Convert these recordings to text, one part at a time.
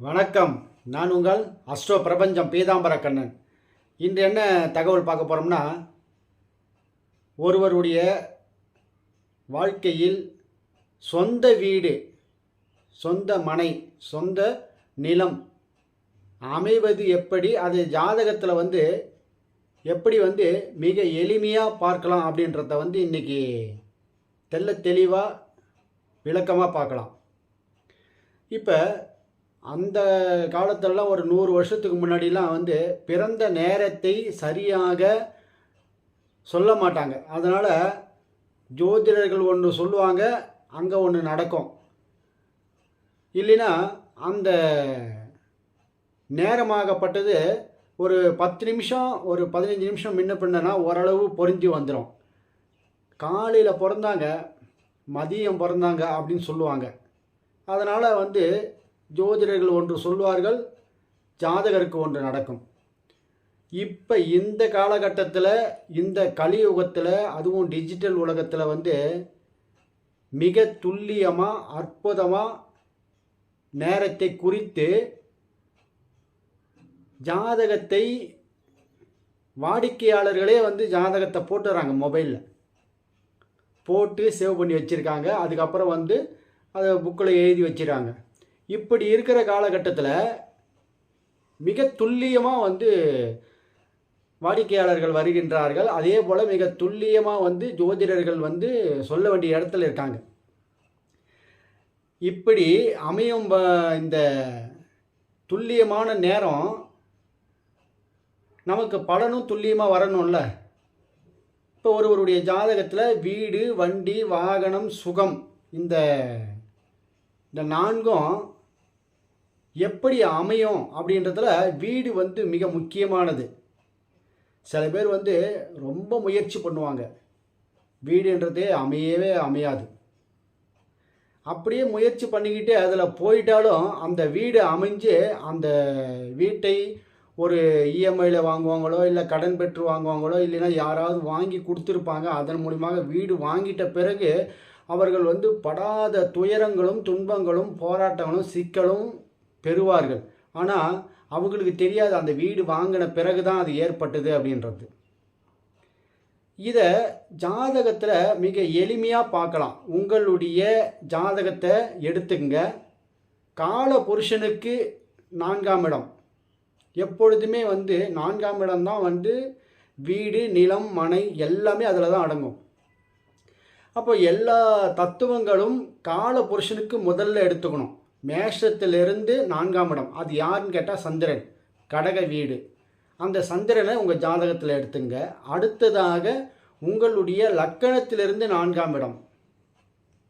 வணக்கம். நான் உங்கள் அஸ்ட்ரோ பிரபஞ்சம் பீதாம்பர கண்ணன். இன்று என்ன தகவல் பார்க்க போகிறோம்னா ஒருவருடைய வாழ்க்கையில் சொந்த வீடு சொந்த மனை சொந்த நிலம் அமைவது எப்படி அது ஜாதகத்தில் வந்து எப்படி வந்து மிக எளிமையாக பார்க்கலாம் அப்படின்றத வந்து இன்றைக்கி தெள்ள தெளிவாக விளக்கமாக பார்க்கலாம். இப்போ அந்த காலத்திலலாம் ஒரு நூறு வருஷத்துக்கு முன்னாடிலாம் வந்து பிறந்த நேரத்தை சரியாக சொல்ல மாட்டாங்க. அதனால் ஜோதிடர்கள் ஒன்று சொல்லுவாங்க அங்கே ஒன்று நடக்கும். இல்லைன்னா அந்த நேரமாகப்பட்டது ஒரு பத்து நிமிஷம் ஒரு பதினஞ்சு நிமிஷம் முன்ன பின்னனா ஓரளவு பொருந்தி வந்துடும் காலையில் பிறந்தாங்க மதியம் பிறந்தாங்க அப்படின்னு சொல்லுவாங்க. அதனால் வந்து ஜோதிடர்கள் ஒன்று சொல்வார்கள் ஜாதகருக்கு ஒன்று நடக்கும். இப்போ இந்த காலகட்டத்தில் இந்த கலியுகத்தில் அதுவும் டிஜிட்டல் உலகத்தில் வந்து மிக துல்லியமாக அற்புதமாக நேரத்தை குறித்து ஜாதகத்தை வாடிக்கையாளர்களே வந்து ஜாதகத்தை போட்டுறாங்க மொபைலில். போட்டு சேவ் பண்ணி வச்சுருக்காங்க. அதுக்கப்புறம் வந்து அதை புக்கில் எழுதி வச்சிடறாங்க இப்படி இருக்கிற காலகட்டத்தில் மிக துல்லியமாக வந்து வாடிக்கையாளர்கள் வருகின்றார்கள். அதே போல் மிக துல்லியமாக வந்து ஜோதிடர்கள் வந்து சொல்ல வேண்டிய இடத்துல இருக்காங்க. இப்படி அமையும் ப- இந்த துல்லியமான நேரம் நமக்கு பலனும் துல்லியமாக வரணும்ல. இப்போ ஒருவருடைய ஜாதகத்தில் வீடு வண்டி வாகனம் சுகம் இந்த இந்த நான்கும் எப்படி அமையும் அப்படின்றதுல வீடு வந்து மிக முக்கியமானது. சில பேர் வந்து ரொம்ப முயற்சி பண்ணுவாங்க. வீடுன்றதே அமையவே அமையாது. அப்படியே முயற்சி பண்ணிக்கிட்டு அதில் போயிட்டாலும் அந்த வீடு அமைஞ்சு அந்த வீட்டை ஒரு இஎம்ஐயில் வாங்குவாங்களோ இல்லை கடன் பெற்று வாங்குவாங்களோ இல்லைன்னா யாராவது வாங்கி கொடுத்துருப்பாங்க. அதன் மூலியமாக வீடு வாங்கிட்ட பிறகு அவர்கள் வந்து படாத துயரங்களும் துன்பங்களும் போராட்டங்களும் சிக்கலும் பெறுவார்கள். ஆனால் அவங்களுக்கு தெரியாது அந்த வீடு வாங்கின பிறகு தான் அது ஏற்பட்டது அப்படின்றது. இதை ஜாதகத்தில் மிக எளிமையாக பார்க்கலாம். உங்களுடைய ஜாதகத்தை எடுத்துங்க கால புருஷனுக்கு நான்காம் இடம். எப்பொழுதுமே வந்து நான்காம் இடம் தான் வந்து வீடு நிலம் மனை எல்லாமே அதில் தான் அடங்கும். அப்போ எல்லா தத்துவங்களும் கால புருஷனுக்கு முதல்ல எடுத்துக்கணும். மேஷத்திலிருந்து நான்காம் இடம். அது யாருன்னு கேட்டால் சந்திரன். கடக வீடு. அந்த சந்திரனை உங்கள் ஜாதகத்தில் எடுத்துங்க. அடுத்ததாக உங்களுடைய லக்கணத்திலிருந்து நான்காம் இடம்.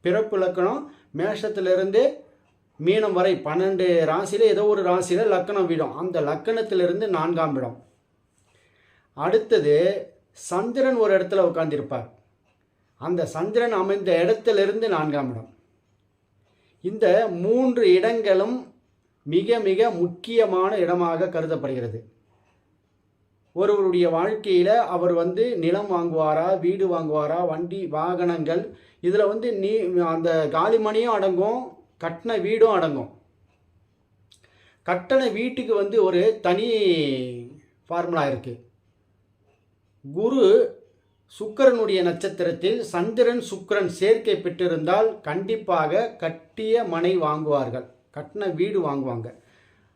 பிறப்பு லக்கணம் மேஷத்திலிருந்து மீனம் வரை பன்னெண்டு ராசியில் ஏதோ ஒரு ராசியில் லக்கணம் விடும். அந்த லக்கணத்திலிருந்து நான்காம் இடம். அடுத்தது சந்திரன் ஒரு இடத்துல உட்காந்துருப்பார் அந்த சந்திரன் அமைந்த இடத்திலிருந்து நான்காம் இடம். இந்த மூன்று இடங்களும் மிக மிக முக்கியமான இடமாக கருதப்படுகிறது. ஒருவருடைய வாழ்க்கையில் அவர் வந்து நிலம் வாங்குவாரா வீடு வாங்குவாரா வண்டி வாகனங்கள் இதில் வந்து நீ அந்த காலிமணியும் அடங்கும் கட்டின வீடும் அடங்கும். கட்டண வீட்டுக்கு வந்து ஒரு தனி ஃபார்முலா இருக்குது குரு சுக்கிரனுடைய நட்சத்திரத்தில் சந்திரன் சுக்கிரன் சேர்க்கை பெற்றிருந்தால் கண்டிப்பாக கட்டிய மனை வாங்குவார்கள். கட்டின வீடு வாங்குவாங்க.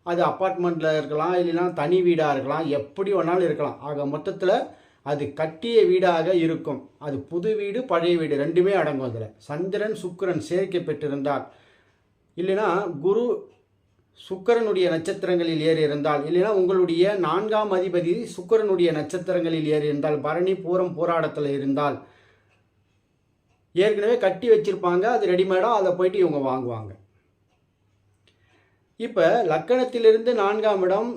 அது அப்பார்ட்மெண்ட்டில் இருக்கலாம் இல்லைன்னா தனி வீடாக இருக்கலாம் எப்படி வேணாலும் இருக்கலாம். ஆக மொத்தத்தில் அது கட்டிய வீடாக இருக்கும். அது புது வீடு பழைய வீடு ரெண்டுமே அடங்கும் அதில். சந்திரன் சுக்கரன் சேர்க்கை பெற்றிருந்தால் இல்லைன்னா குரு சுக்கிரனுடைய நட்சத்திரங்களில் ஏறி இருந்தால் இல்லைன்னா உங்களுடைய நான்காம் அதிபதி சுக்கிரனுடைய நட்சத்திரங்களில் ஏறி இருந்தால் பரணி பூரம் போராட்டத்தில் இருந்தால் ஏற்கனவே கட்டி வச்சிருப்பாங்க அது ரெடிமேடாக அதை போயிட்டு இவங்க வாங்குவாங்க. இப்போ லக்கணத்திலிருந்து நான்காம் இடம்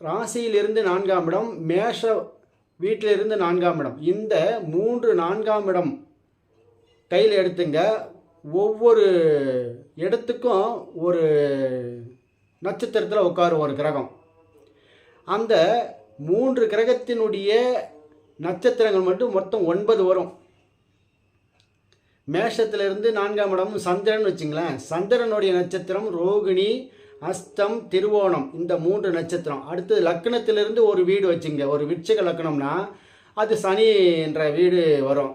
ராசியிலிருந்து நான்காம் இடம் மேஷ வீட்டிலிருந்து நான்காம் இடம். இந்த மூன்று நான்காம் இடம் கையில் எடுத்துங்க. ஒவ்வொரு இடத்துக்கும் ஒரு நட்சத்திரத்தில் உட்காரும் ஒரு கிரகம். அந்த மூன்று கிரகத்தினுடைய நட்சத்திரங்கள் மட்டும் மொத்தம் ஒன்பது வரும். மேஷத்திலிருந்து நான்காம் இடம் சந்திரன் வச்சுங்களேன். சந்திரனுடைய நட்சத்திரம் ரோகிணி அஸ்தம் திருவோணம் இந்த மூன்று நட்சத்திரம். அடுத்தது லக்னத்திலிருந்து ஒரு வீடு வச்சுங்க. ஒரு விட்சக லக்னம்னா அது சனி என்ற வீடு வரும்.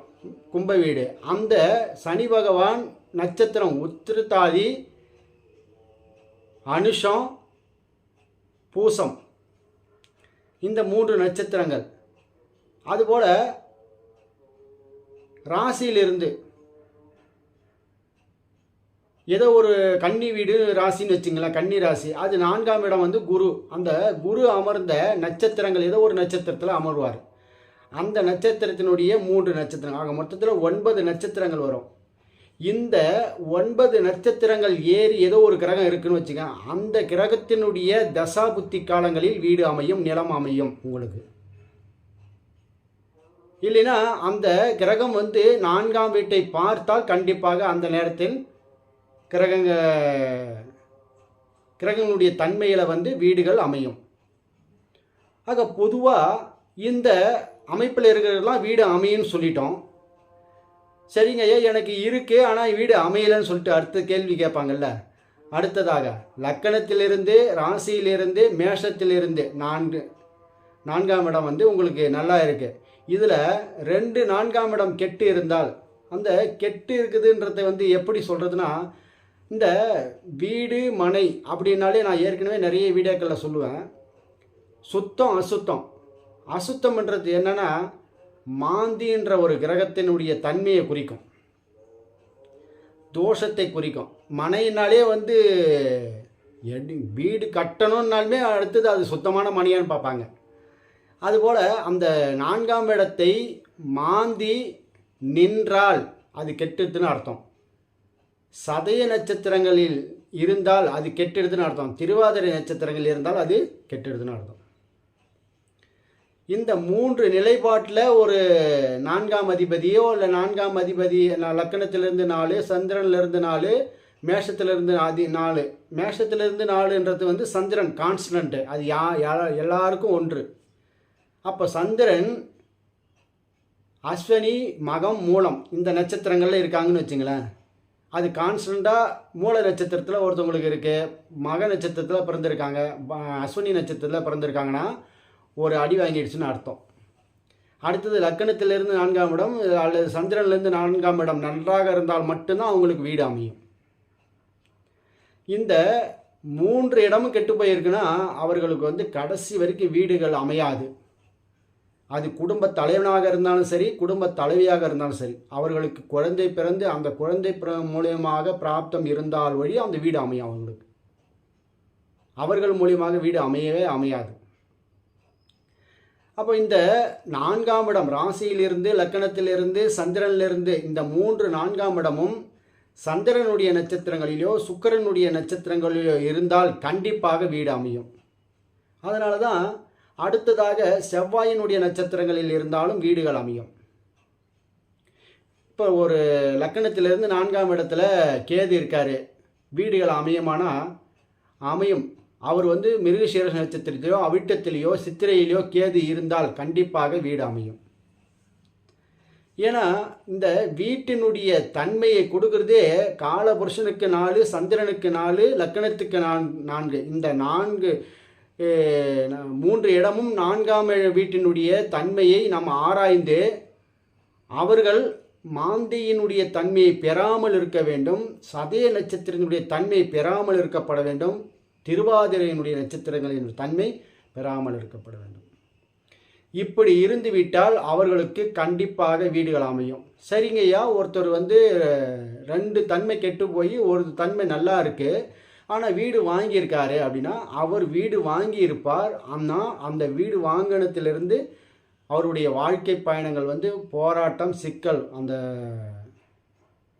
கும்ப வீடு. அந்த சனி பகவான் நட்சத்திரம் உத்திருத்தாதி அனுஷம் பூசம். இந்த மூன்று நட்சத்திரங்கள். அதுபோல் ராசியிலிருந்து ஏதோ ஒரு கன்னி வீடு ராசின்னு வச்சுங்களேன் கன்னி ராசி. அது நான்காம் இடம் வந்து குரு. அந்த குரு அமர்ந்த நட்சத்திரங்கள் ஏதோ ஒரு நட்சத்திரத்தில் அமர்வார். அந்த நட்சத்திரத்தினுடைய மூன்று நட்சத்திரங்கள். ஆக மொத்தத்தில் ஒன்பது நட்சத்திரங்கள் வரும். இந்த ஒன்பது நட்சத்திரங்கள் ஏறி ஏதோ ஒரு கிரகம் இருக்குன்னு வச்சுக்க அந்த கிரகத்தினுடைய தசா புத்தி காலங்களில் வீடு அமையும் நிலம் அமையும் உங்களுக்கு. இல்லைன்னா அந்த கிரகம் வந்து நான்காம் வீட்டை பார்த்தால் கண்டிப்பாக அந்த நேரத்தில் கிரகங்க கிரகங்களுடைய தன்மையில் வந்து வீடுகள் அமையும். ஆக பொதுவாக இந்த அமைப்பில் இருக்கிறதெல்லாம் வீடு அமையும்னு சொல்லிட்டோம். சரிங்க ஐயா எனக்கு இருக்கு ஆனால் வீடு அமையலைன்னு சொல்லிட்டு அடுத்த கேள்வி கேட்பாங்கல்ல. அடுத்ததாக லக்கணத்திலிருந்து ராசியிலிருந்து மேஷத்திலிருந்து நான்கு நான்காம் இடம் வந்து உங்களுக்கு நல்லா இருக்குது இதில் ரெண்டு நான்காம் இடம் கெட்டு இருந்தால் அந்த கெட்டு இருக்குதுன்றதை வந்து எப்படி சொல்கிறதுனா இந்த வீடு மனை அப்படின்னாலே நான் ஏற்கனவே நிறைய வீடியோக்களில் சொல்லுவேன். சுத்தம் அசுத்தம். அசுத்தம்ன்றது என்னென்னா மாந்தின்ற ஒரு கிரகத்தினுடைய தன்மையை குறிக்கும். தோஷத்தை குறிக்கும். மனையினாலே வந்து எடி- வீடு கட்டணும்னாலுமே அடுத்தது அது சுத்தமான மனையான்னு பார்ப்பாங்க. அதுபோல் அந்த நான்காம் இடத்தை மாந்தி நின்றால் அது கெட்டுதுன்னு அர்த்தம். சதய நட்சத்திரங்களில் இருந்தால் அது கெட்டுடுதுன்னு அர்த்தம். திருவாதிரை நட்சத்திரங்கள் இருந்தால் அது கெட்டுடுதுன்னு அர்த்தம். இந்த மூன்று நிலைப்பாட்டில் ஒரு நான்காம் அதிபதியோ இல்லை நான்காம் அதிபதி லக்கணத்திலிருந்து நாலு சந்திரன்லேருந்து நாலு மேஷத்திலிருந்து அதி நாலு. மேஷத்திலிருந்து நாலுன்றது வந்து சந்திரன் கான்ஸ்டன்ட்டு அது யா யா- எல்லாருக்கும் ஒன்று. அப்போ சந்திரன் அஸ்வினி மகம் மூலம். இந்த நட்சத்திரங்களில் இருக்காங்கன்னு வச்சுங்களேன். அது கான்ஸ்டண்ட்டாக மூல நட்சத்திரத்தில் ஒருத்தவங்களுக்கு இருக்குது மக நட்சத்திரத்தில் பிறந்திருக்காங்க. அஸ்வினி நட்சத்திரத்தில் பிறந்திருக்காங்கன்னா ஒரு அடி வாங்கிடுச்சுன்னு அர்த்தம். அடுத்தது லக்கணத்திலிருந்து நான்காம் இடம் அல்லது சந்திரன்லேருந்து நான்காம் இடம் நன்றாக இருந்தால் மட்டும்தான் அவங்களுக்கு வீடு அமையும். இந்த மூன்று இடமும் கெட்டு போயிருக்குன்னா அவர்களுக்கு வந்து கடைசி வரைக்கும் வீடுகள் அமையாது. அது குடும்ப தலைவனாக இருந்தாலும் சரி குடும்ப தலைவியாக இருந்தாலும் சரி அவர்களுக்கு குழந்தை பிறந்து அந்த குழந்தை பிற மூலியமாக பிராப்தம் இருந்தால் வழி அந்த வீடு அமையும் அவங்களுக்கு அவர்கள் மூலியமாக வீடு அமையவே அமையாது. அப்போ இந்த நான்காம் இடம் ராசியிலிருந்து லக்கணத்திலிருந்து சந்திரனிலிருந்து இந்த மூன்று நான்காம் இடமும் சந்திரனுடைய நட்சத்திரங்களிலோ சுக்கிரனுடைய நட்சத்திரங்களிலோ இருந்தால் கண்டிப்பாக வீடு அமையும். அதனால தான் அடுத்ததாக செவ்வாயினுடைய நட்சத்திரங்களில் இருந்தாலும் வீடுகள் அமையும். இப்போ ஒரு லக்கணத்திலிருந்து நான்காம் இடத்துல கேது இருக்காரு. வீடுகள் அமையுமானா? அமையும். அவர் வந்து மிருகசீர நட்சத்திரத்திலேயோ அவிட்டத்திலேயோ சித்திரையிலேயோ கேது இருந்தால் கண்டிப்பாக வீடு அமையும். ஏன்னா இந்த வீட்டினுடைய தன்மையை கொடுக்கறதே காலபுருஷனுக்கு நாலு சந்திரனுக்கு நாலு லக்கணத்துக்கு நான் நான்கு. இந்த நான்கு மூன்று இடமும் நான்காம் வீட்டினுடைய தன்மையை நாம் ஆராய்ந்து அவர்கள் மாந்தியினுடைய தன்மையை பெறாமல் இருக்க வேண்டும் சதய நட்சத்திரத்தினுடைய தன்மை பெறாமல் இருக்கப்பட வேண்டும் திருவாதிரையினுடைய நட்சத்திரங்களின் தன்மை பெறாமல் இருக்கப்பட வேண்டும். இப்படி இருந்துவிட்டால் அவர்களுக்கு கண்டிப்பாக வீடுகள் அமையும். சரிங்கய்யா ஒருத்தர் வந்து ரெண்டு தன்மை கெட்டு போய் ஒரு தன்மை நல்லா இருக்கு. ஆனால் வீடு வாங்கியிருக்காரு அப்படின்னா அவர் வீடு வாங்கியிருப்பார். ஆனால் அந்த வீடு வாங்கினத்திலிருந்து அவருடைய வாழ்க்கை பயணங்கள் வந்து போராட்டம் சிக்கல் அந்த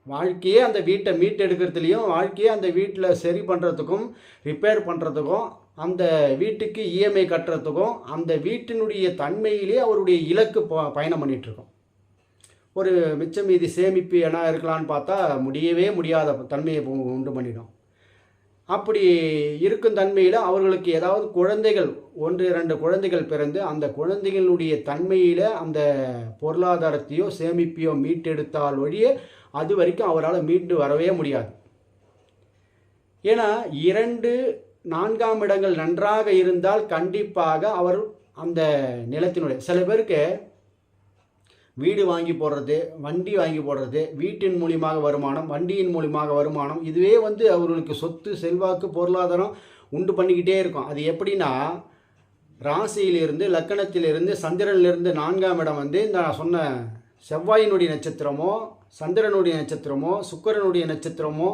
வாழ்க்கையே அந்த வீட்டை மீட்டெடுக்கிறதுலையும் வாழ்க்கையே அந்த வீட்டில் சரி பண்ணுறதுக்கும் ரிப்பேர் பண்ணுறதுக்கும் அந்த வீட்டுக்கு இஎம்ஐ கட்டுறதுக்கும் அந்த வீட்டினுடைய தன்மையிலே அவருடைய இலக்கு ப பயணம் பண்ணிகிட்ருக்கோம் ஒரு மிச்சம் மீதி சேமிப்பு என்ன இருக்கலான்னு பார்த்தா முடியவே முடியாத தன்மையை உண்டு பண்ணிடும் அப்படி இருக்கும் தன்மையில் அவர்களுக்கு ஏதாவது குழந்தைகள் ஒன்று இரண்டு குழந்தைகள் பிறந்து அந்த குழந்தைகளுடைய தன்மையில் அந்த பொருளாதாரத்தையோ சேமிப்பையோ மீட்டெடுத்தால் ஒழிய அது வரைக்கும் அவரால் மீண்டு வரவே முடியாது. ஏன்னா இரண்டு நான்காம் இடங்கள் நன்றாக இருந்தால் கண்டிப்பாக அவர் அந்த நிலத்தினுடைய சில பேருக்கு வீடு வாங்கி போடுறது வண்டி வாங்கி போடுறது வீட்டின் மூலியமாக வருமானம் வண்டியின் மூலியமாக வருமானம் இதுவே வந்து அவர்களுக்கு சொத்து செல்வாக்கு பொருளாதாரம் உண்டு பண்ணிக்கிட்டே இருக்கும். அது எப்படின்னா ராசியிலிருந்து லக்கணத்திலிருந்து சந்திரனிலிருந்து நான்காம் இடம் வந்து இந்த நான் சொன்ன செவ்வாயினுடைய நட்சத்திரமோ சந்திரனுடைய நட்சத்திரமோ சுக்கிரனுடைய நட்சத்திரமோ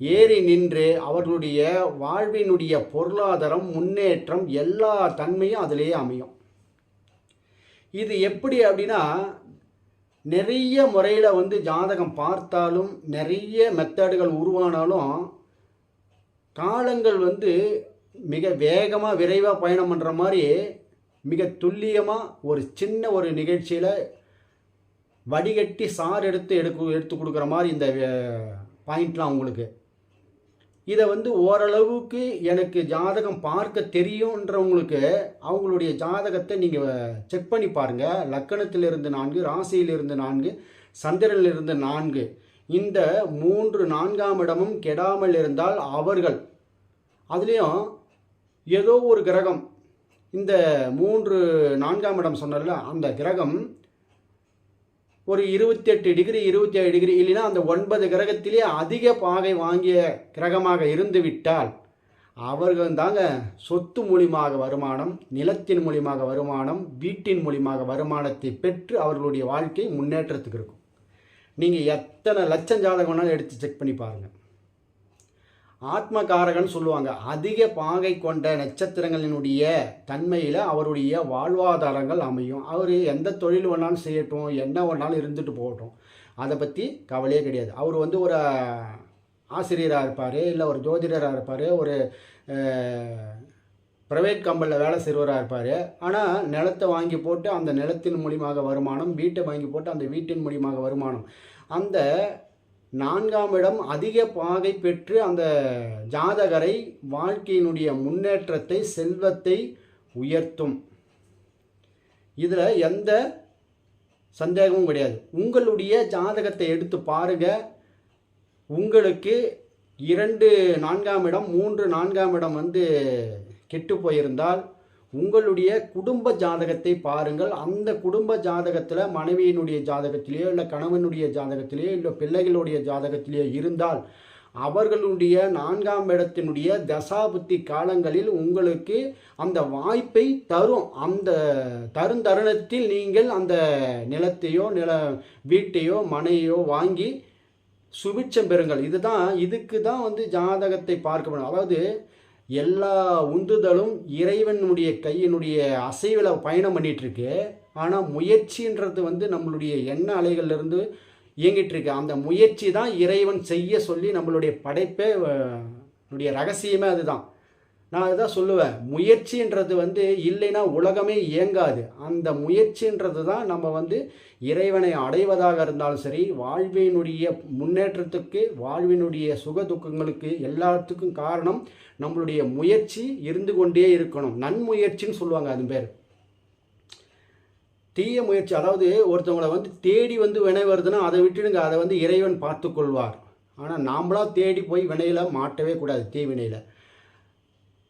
ஏறி நின்று அவர்களுடைய வாழ்வினுடைய பொருளாதாரம் முன்னேற்றம் எல்லா தன்மையும் அதிலேயே அமையும். இது எப்படி அப்படின்னா நிறைய முறையில் வந்து ஜாதகம் பார்த்தாலும் நிறைய மெத்தடுகள் உருவானாலும் காலங்கள் வந்து மிக வேகமாக விரைவாக பயணம் பண்ணுற மாதிரி மிக துல்லியமாக ஒரு சின்ன ஒரு நிகழ்ச்சியில் வடிகட்டி சார் எடுத்து எடுக்கு எடுத்து கொடுக்குற மாதிரி இந்த பாயிண்ட்லாம் உங்களுக்கு. இதை வந்து ஓரளவுக்கு எனக்கு ஜாதகம் பார்க்க தெரியுன்றவங்களுக்கு அவங்களுடைய ஜாதகத்தை நீங்கள் செக் பண்ணி பாருங்கள் லக்கணத்திலிருந்து நான்கு ராசியிலிருந்து நான்கு சந்திரனிலிருந்து நான்கு. இந்த மூன்று நான்காம் இடமும் கெடாமல் இருந்தால் அவர்கள் அதுலேயும் ஏதோ ஒரு கிரகம் இந்த மூன்று நான்காம் இடம் சொன்னார்ல அந்த கிரகம் ஒரு இருபத்தெட்டு டிகிரி இருபத்தி ஏழு டிகிரி இல்லைன்னா அந்த ஒன்பது கிரகத்திலே அதிக பாகை வாங்கிய கிரகமாக இருந்துவிட்டால் அவர்கள் தாங்க சொத்து மூலியமாக வருமானம் நிலத்தின் மூலியமாக வருமானம் வீட்டின் மூலியமாக வருமானத்தை பெற்று அவர்களுடைய வாழ்க்கை முன்னேற்றத்துக்கு இருக்கும். நீங்கள் எத்தனை லட்சம் ஜாதகம் வேணாலும் எடுத்து செக் பண்ணி பாருங்கள் ஆத்மகாரகன் சொல்லுவாங்க. அதிக பாகை கொண்ட நட்சத்திரங்களினுடைய தன்மையில் அவருடைய வாழ்வாதாரங்கள் அமையும். அவர் எந்த தொழில் வேணாலும் செய்யட்டும் என்ன வேணாலும் இருந்துட்டு போகட்டும். அதை பற்றி கவலையே கிடையாது. அவர் வந்து ஒரு ஆசிரியராக இருப்பார் இல்லை ஒரு ஜோதிடராக இருப்பார் ஒரு ப்ரைவேட் கம்பெனியில் வேலை செய்வராக இருப்பார். ஆனால் நிலத்தை வாங்கி போட்டு அந்த நிலத்தின் மூலியமாக வருமானம் வீட்டை வாங்கி போட்டு அந்த வீட்டின் மூலியமாக வருமானம். அந்த நான்காம் இடம் அதிக பாகை பெற்று அந்த ஜாதகரை வாழ்க்கையினுடைய முன்னேற்றத்தை செல்வத்தை உயர்த்தும். இதில் எந்த சந்தேகமும் கிடையாது. உங்களுடைய ஜாதகத்தை எடுத்து பாருங்க. உங்களுக்கு இரண்டு நான்காம் இடம் மூன்று நான்காம் இடம் வந்து கெட்டு போயிருந்தால் உங்களுடைய குடும்ப ஜாதகத்தை பாருங்கள். அந்த குடும்ப ஜாதகத்தில் மனைவியினுடைய ஜாதகத்திலேயோ இல்லை கணவனுடைய ஜாதகத்திலேயோ இல்லை பிள்ளைகளுடைய ஜாதகத்திலேயோ இருந்தால் அவர்களுடைய நான்காம் இடத்தினுடைய தசாபுத்தி காலங்களில் உங்களுக்கு அந்த வாய்ப்பை தரும். அந்த தரும் தருணத்தில் நீங்கள் அந்த நிலத்தையோ நில வீட்டையோ மனையோ வாங்கி சுபிட்சம் பெறுங்கள். இதுதான் இதுக்கு தான் வந்து ஜாதகத்தை பார்க்க முடியும். அதாவது எல்லா உந்துதலும் இறைவனுடைய கையினுடைய அசைவில் பயணம் பண்ணிகிட்ருக்கு ஆனால் முயற்சின்றது வந்து நம்மளுடைய எண்ண அலைகள்லேருந்து இயங்கிட்டு இருக்கு அந்த முயற்சி தான் இறைவன் செய்ய சொல்லி நம்மளுடைய படைப்பே ரகசியமே அதுதான். நான் இதான் சொல்லுவேன். முயற்சின்றது வந்து இல்லைன்னா உலகமே இயங்காது. அந்த முயற்சின்றது தான் நம்ம வந்து இறைவனை அடைவதாக இருந்தாலும் சரி வாழ்வினுடைய முன்னேற்றத்துக்கு வாழ்வினுடைய சுக துக்கங்களுக்கு எல்லாத்துக்கும் காரணம் நம்மளுடைய முயற்சி இருந்து கொண்டே இருக்கணும். நன்முயற்சின்னு சொல்லுவாங்க அது பேர். தீய முயற்சி அதாவது ஒருத்தவங்களை வந்து தேடி வந்து வினை வருதுன்னா அதை விட்டுடுங்க. அதை வந்து இறைவன் பார்த்துக்கொள்வார். ஆனால் நாம்ளாக தேடி போய் வினையில் மாட்டவே கூடாது தீவினையில்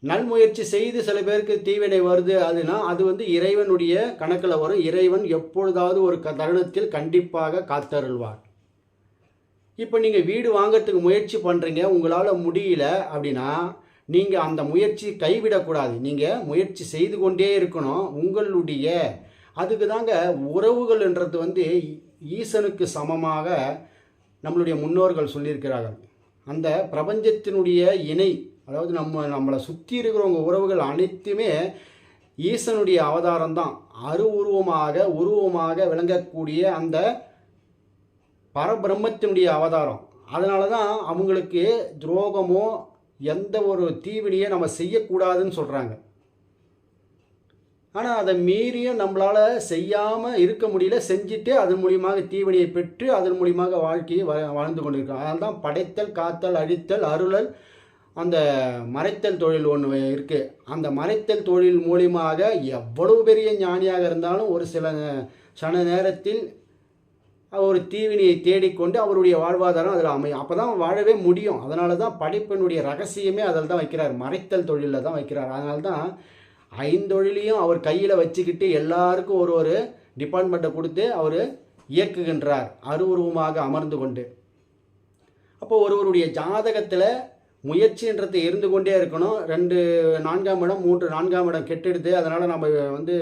நன்முயற்சி செய்து சில பேருக்கு தீவினை வருது அதுனா அது வந்து இறைவனுடைய கணக்கில் வரும். இறைவன் எப்பொழுதாவது ஒரு க தருணத்தில் கண்டிப்பாக காத்தருள்வார். இப்போ நீங்கள் வீடு வாங்கிறதுக்கு முயற்சி பண்ணுறீங்க உங்களால் முடியல அப்படின்னா நீங்கள் அந்த முயற்சி கைவிடக்கூடாது. நீங்கள் முயற்சி செய்து கொண்டே இருக்கணும். உங்களுடைய அதுக்கு தாங்க உறவுகள்ன்றது வந்து ஈசனுக்கு சமமாக நம்மளுடைய முன்னோர்கள் சொல்லியிருக்கிறார்கள். அந்த பிரபஞ்சத்தினுடைய இணை அதாவது நம்ம நம்மளை சுற்றி இருக்கிறவங்க உறவுகள் அனைத்துமே ஈசனுடைய அவதாரம் தான் அரு உருவமாக உருவமாக விளங்கக்கூடிய அந்த பரபிரம்மத்தினுடைய அவதாரம். அதனால தான் அவங்களுக்கு துரோகமோ எந்த ஒரு தீவினையை நம்ம செய்யக்கூடாதுன்னு சொல்கிறாங்க ஆனால் அதை மீறியும் நம்மளால் செய்யாமல் இருக்க முடியல செஞ்சுட்டு அதன் மூலியமாக தீவினையை பெற்று அதன் மூலியமாக வாழ்க்கையை வ வாழ்ந்து கொண்டிருக்கோம் அதனால் தான் படைத்தல் காத்தல் அழித்தல் அருளல் அந்த மறைத்தல் தொழில் ஒன்று இருக்குது அந்த மறைத்தல் தொழில் மூலியமாக எவ்வளவு பெரிய ஞானியாக இருந்தாலும் ஒரு சில சன நேரத்தில் ஒரு தீவினியை தேடிக்கொண்டு அவருடைய வாழ்வாதாரம் அதில் அமையும் அப்போ தான் வாழவே முடியும். அதனால தான் படிப்பினுடைய ரகசியமே அதில் தான் வைக்கிறார். மறைத்தல் தொழிலில் தான் வைக்கிறார். அதனால தான் ஐந்தொழிலையும் அவர் கையில் வச்சுக்கிட்டு எல்லாருக்கும் ஒரு ஒரு டிபார்ட்மெண்ட்டை கொடுத்து அவர் இயக்குகின்றார். அருவுருவமாக அமர்ந்து கொண்டு. அப்போ ஒருவருடைய ஜாதகத்தில் முயற்சின்றது இருந்து கொண்டே இருக்கணும். ரெண்டு நான்காம் இடம் மூன்று நான்காம் இடம் கெட்டெடுத்து அதனால் நம்ம வந்து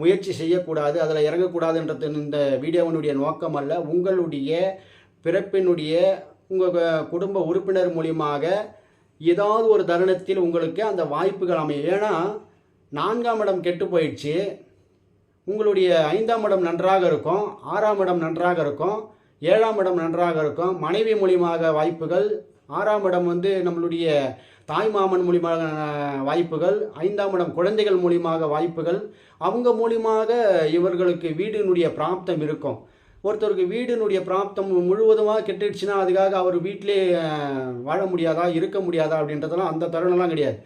முயற்சி செய்யக்கூடாது அதில் இறங்கக்கூடாதுன்றது இந்த வீடியோவினுடைய நோக்கம் அல்ல. உங்களுடைய பிறப்பினுடைய உங்கள் குடும்ப உறுப்பினர் மூலியமாக ஏதாவது ஒரு தருணத்தில் உங்களுக்கு அந்த வாய்ப்புகள் அமையும். ஏன்னா நான்காம் இடம் கெட்டு போயிடுச்சு. உங்களுடைய ஐந்தாம் இடம் நன்றாக இருக்கும் ஆறாம் இடம் நன்றாக இருக்கும் ஏழாம் இடம் நன்றாக இருக்கும். மனைவி மூலியமாக வாய்ப்புகள் ஆறாம் இடம் வந்து நம்மளுடைய தாய் மாமன் மூலியமாக வாய்ப்புகள் ஐந்தாம் இடம் குழந்தைகள் மூலியமாக வாய்ப்புகள். அவங்க மூலியமாக இவர்களுக்கு வீடினுடைய பிராப்தம் இருக்கும். ஒருத்தருக்கு வீடினுடைய பிராப்தம் முழுவதுமாக கெட்டுடுச்சுன்னா அதுக்காக அவர் வீட்டிலே வாழ முடியாதா இருக்க முடியாதா அப்படின்றதெல்லாம் அந்த தருணம்லாம் கிடையாது.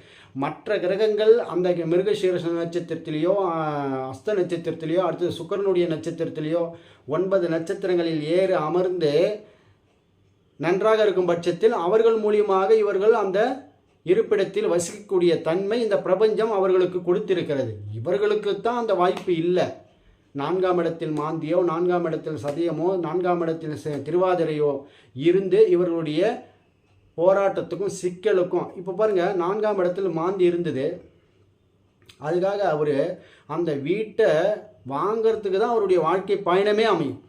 மற்ற கிரகங்கள் அந்த மிருகசீரச நட்சத்திரத்திலேயோ அஸ்த நட்சத்திரத்திலேயோ அடுத்தது சுக்கரனுடைய நட்சத்திரத்திலேயோ ஒன்பது நட்சத்திரங்களில் ஏறு அமர்ந்து நன்றாக இருக்கும் பட்சத்தில் அவர்கள் மூலியமாக இவர்கள் அந்த இருப்பிடத்தில் வசிக்கக்கூடிய தன்மை இந்த பிரபஞ்சம் அவர்களுக்கு கொடுத்திருக்கிறது. இவர்களுக்கு தான் அந்த வாய்ப்பு இல்லை. நான்காம் இடத்தில் மாந்தியோ நான்காம் இடத்தில் சதயமோ நான்காம் இடத்தில் ச- திருவாதிரையோ இருந்து இவர்களுடைய போராட்டத்துக்கும் சிக்கலுக்கும் இப்போ பாருங்கள் நான்காம் இடத்தில் மாந்தி இருந்தது. அதுக்காக அவர் அந்த வீட்டை வாங்கிறதுக்கு தான் அவருடைய வாழ்க்கை பயணமே அமையும்.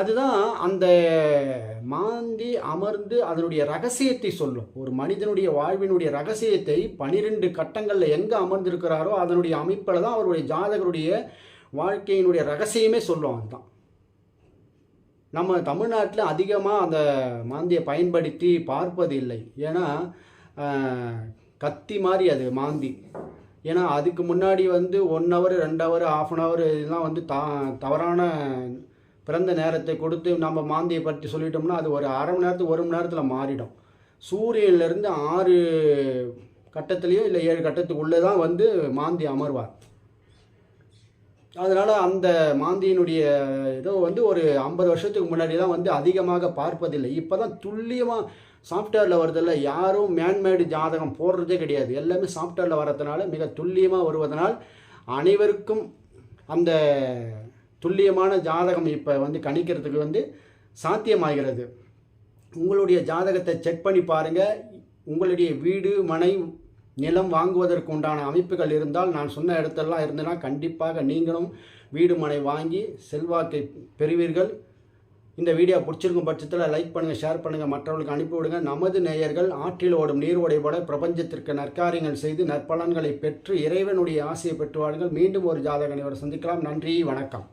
அதுதான் அந்த மாந்தி அமர்ந்து அதனுடைய ரகசியத்தை சொல்லும். ஒரு மனிதனுடைய வாழ்வினுடைய ரகசியத்தை பனிரெண்டு கட்டங்களில் எங்கே அமர்ந்திருக்கிறாரோ அதனுடைய அமைப்பில் தான் அவருடைய ஜாதகருடைய வாழ்க்கையினுடைய ரகசியமே சொல்லும் அதுதான். நம்ம தமிழ்நாட்டில் அதிகமாக அந்த மாந்தியை பயன்படுத்தி பார்ப்பது இல்லை. ஏன்னா கத்தி மாதிரி அது மாந்தி. ஏன்னா அதுக்கு முன்னாடி வந்து ஒன் ஹவர் ரெண்டு ஹவர் ஆஃப் அன் ஹவர் இதெல்லாம் வந்து தா தவறான பிறந்த நேரத்தை கொடுத்து நம்ம மாந்தியை பற்றி சொல்லிட்டோம்னா அது ஒரு அரை மணி நேரத்துக்கு ஒரு மணி நேரத்தில் மாறிடும். சூரியன்லேருந்து ஆறு கட்டத்துலேயோ இல்லை ஏழு கட்டத்துக்குள்ளே தான் வந்து மாந்தி அமர்வார். அதனால் அந்த மாந்தியினுடைய இதோ வந்து ஒரு ஐம்பது வருஷத்துக்கு முன்னாடி தான் வந்து அதிகமாக பார்ப்பதில்லை. இப்போ தான் துல்லியமாக சாஃப்ட்வேரில் வரதில்ல யாரும் மேன்மேடு ஜாதகம் போடுறதே கிடையாது. எல்லாமே சாஃப்ட்வேரில் வரதுனால மிக துல்லியமாக வருவதனால் அனைவருக்கும் அந்த துல்லியமான ஜாதகம் இப்போ வந்து கணிக்கிறதுக்கு வந்து சாத்தியமாகிறது. உங்களுடைய ஜாதகத்தை செக் பண்ணி பாருங்கள் உங்களுடைய வீடு மனை நிலம் வாங்குவதற்கு உண்டான அமைப்புகள் இருந்தால் நான் சொன்ன இடத்தெல்லாம் இருந்தனா கண்டிப்பாக நீங்களும் வீடு மனை வாங்கி செல்வாக்கை பெறுவீர்கள். இந்த வீடியோ பிடிச்சிருக்கும் பட்சத்தில் லைக் பண்ணுங்கள் ஷேர் பண்ணுங்கள் மற்றவர்களுக்கு அனுப்பிவிடுங்க நமது நேயர்கள் ஆற்றில் ஓடும் நீர் உடைபட பிரபஞ்சத்திற்கு நற்காரியங்கள் செய்து நற்பலன்களை பெற்று இறைவனுடைய ஆசையை பெற்றுவார்கள் மீண்டும் ஒரு ஜாதகனை சந்திக்கலாம். நன்றி வணக்கம்.